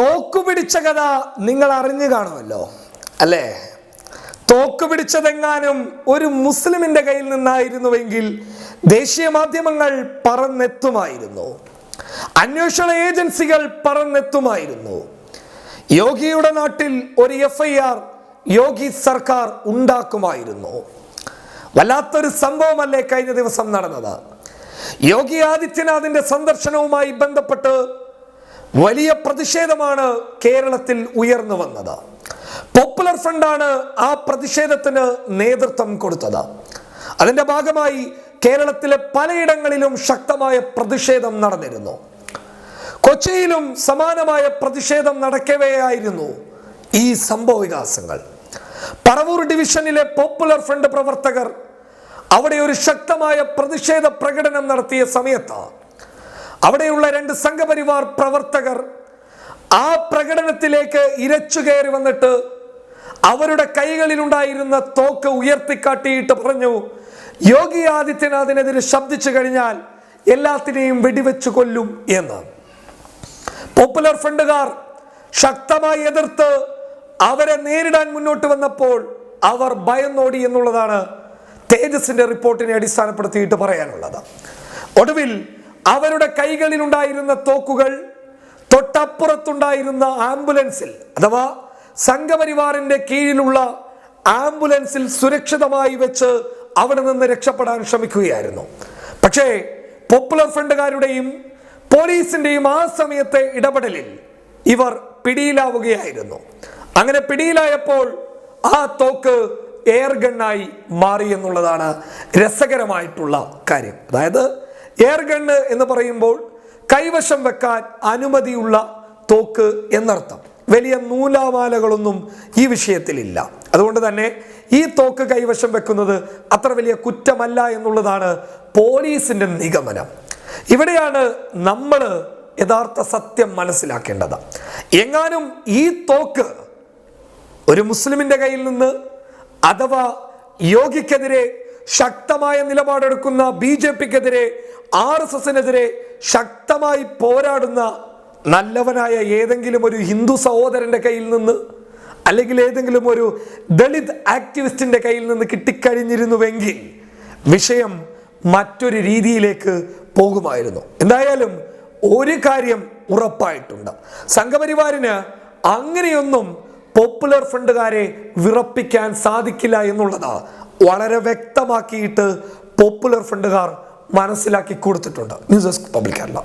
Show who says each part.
Speaker 1: തോക്ക് പിടിച്ച കഥ നിങ്ങൾ അറിഞ്ഞു കാണുമല്ലോ. അല്ലേ? തോക്ക് പിടിച്ചതെങ്ങാനും ഒരു മുസ്ലിമിന്റെ കയ്യിൽ നിന്നായിരുന്നുവെങ്കിൽ ദേശീയ മാധ്യമങ്ങൾ പറന്നെത്തുമായിരുന്നു. അന്വേഷണ ഏജൻസികൾ പറന്നെത്തുമായിരുന്നു. യോഗിയുടെ നാട്ടിൽ ഒരു എഫ് ഐ ആർ യോഗി സർക്കാർ ഉണ്ടാക്കുമായിരുന്നു. വല്ലാത്തൊരു സംഭവമല്ലേ കഴിഞ്ഞ ദിവസം നടന്നത്? യോഗി ആദിത്യനാഥിന്റെ സന്ദർശനവുമായി ബന്ധപ്പെട്ട് വലിയ പ്രതിഷേധമാണ് കേരളത്തിൽ ഉയർന്നു വന്നത്. പോപ്പുലർ ഫ്രണ്ടാണ് ആ പ്രതിഷേധത്തിന് നേതൃത്വം കൊടുത്തത്. അതിന്റെ ഭാഗമായി കേരളത്തിലെ പലയിടങ്ങളിലും ശക്തമായ പ്രതിഷേധം നടന്നിരുന്നു. കൊച്ചിയിലും സമാനമായ പ്രതിഷേധം നടക്കവെയായിരുന്നു ഈ സംഭവ വികാസങ്ങൾ പറവൂർ ഡിവിഷനിലെ പോപ്പുലർ ഫ്രണ്ട് പ്രവർത്തകർ അവിടെ ഒരു ശക്തമായ പ്രതിഷേധ പ്രകടനം നടത്തിയ സമയത്ത് അവിടെയുള്ള രണ്ട് സംഘപരിവാർ പ്രവർത്തകർ ആ പ്രകടനത്തിലേക്ക് ഇരച്ചു കയറി വന്നിട്ട് അവരുടെ കൈകളിലുണ്ടായിരുന്ന തോക്ക് ഉയർത്തിക്കാട്ടിയിട്ട് പറഞ്ഞു യോഗി ആദിത്യനാഥിനെതിരെ ശബ്ദിച്ചു കഴിഞ്ഞാൽ എല്ലാത്തിനെയും വെടിവെച്ചു കൊല്ലും എന്ന്. പോപ്പുലർ ഫ്രണ്ടുകാർ ശക്തമായി എതിർത്ത് അവരെ നേരിടാൻ മുന്നോട്ട് വന്നപ്പോൾ അവർ ഭയന്നോടി എന്നുള്ളതാണ് തേജസിന്റെ റിപ്പോർട്ടിനെ അടിസ്ഥാനപ്പെടുത്തിയിട്ട് പറയാനുള്ളത്. ഒടുവിൽ അവരുടെ കൈകളിലുണ്ടായിരുന്ന തോക്കുകൾ തൊട്ടപ്പുറത്തുണ്ടായിരുന്ന ആംബുലൻസിൽ അഥവാ സംഘപരിവാറിന്റെ കീഴിലുള്ള ആംബുലൻസിൽ സുരക്ഷിതമായി വെച്ച് അവിടെ നിന്ന് രക്ഷപ്പെടാൻ ശ്രമിക്കുകയായിരുന്നു. പക്ഷേ പോപ്പുലർ ഫ്രണ്ടുകാരുടെയും പോലീസിന്റെയും ആ സമയത്തെ ഇടപെടലിൽ ഇവർ പിടിയിലാവുകയായിരുന്നു. അങ്ങനെ പിടിയിലായപ്പോൾ ആ തോക്ക് എയർ ഗണ്ണായി മാറി എന്നുള്ളതാണ് രസകരമായിട്ടുള്ള കാര്യം. അതായത് എയർ എന്ന് പറയുമ്പോൾ കൈവശം വെക്കാൻ അനുമതിയുള്ള തോക്ക് എന്നർത്ഥം. വലിയ നൂലാമാലകളൊന്നും ഈ വിഷയത്തിലില്ല. അതുകൊണ്ട് തന്നെ ഈ തോക്ക് കൈവശം വെക്കുന്നത് അത്ര വലിയ കുറ്റമല്ല എന്നുള്ളതാണ് പോലീസിന്റെ നിഗമനം. ഇവിടെയാണ് നമ്മൾ യഥാർത്ഥ സത്യം മനസ്സിലാക്കേണ്ടത്. എങ്ങാനും ഈ തോക്ക് ഒരു മുസ്ലിമിന്റെ കയ്യിൽ നിന്ന് അഥവാ യോഗിക്കെതിരെ ശക്തമായ നിലപാടെടുക്കുന്ന ബി ജെ പിക്കെതിരെ ആർ എസ് എസിനെതിരെ ശക്തമായി പോരാടുന്ന നല്ലവനായ ഏതെങ്കിലും ഒരു ഹിന്ദു സഹോദരന്റെ കയ്യിൽ നിന്ന് അല്ലെങ്കിൽ ഏതെങ്കിലും ഒരു ദളിത് ആക്ടിവിസ്റ്റിന്റെ കയ്യിൽ നിന്ന് കിട്ടിക്കഴിഞ്ഞിരുന്നുവെങ്കിൽ വിഷയം മറ്റൊരു രീതിയിലേക്ക് പോകുമായിരുന്നു. എന്തായാലും ഒരു കാര്യം ഉറപ്പായിട്ടുണ്ട്. സംഘപരിവാറിന് അങ്ങനെയൊന്നും പോപ്പുലർ ഫ്രണ്ടുകാരെ വിറപ്പിക്കാൻ സാധിക്കില്ല എന്നുള്ളത് വളരെ വ്യക്തമാക്കിയിട്ട് പോപ്പുലർ ഫ്രണ്ടുകാർ മനസ്സിലാക്കി കൊടുത്തിട്ടുണ്ട്. News desk public Kerala.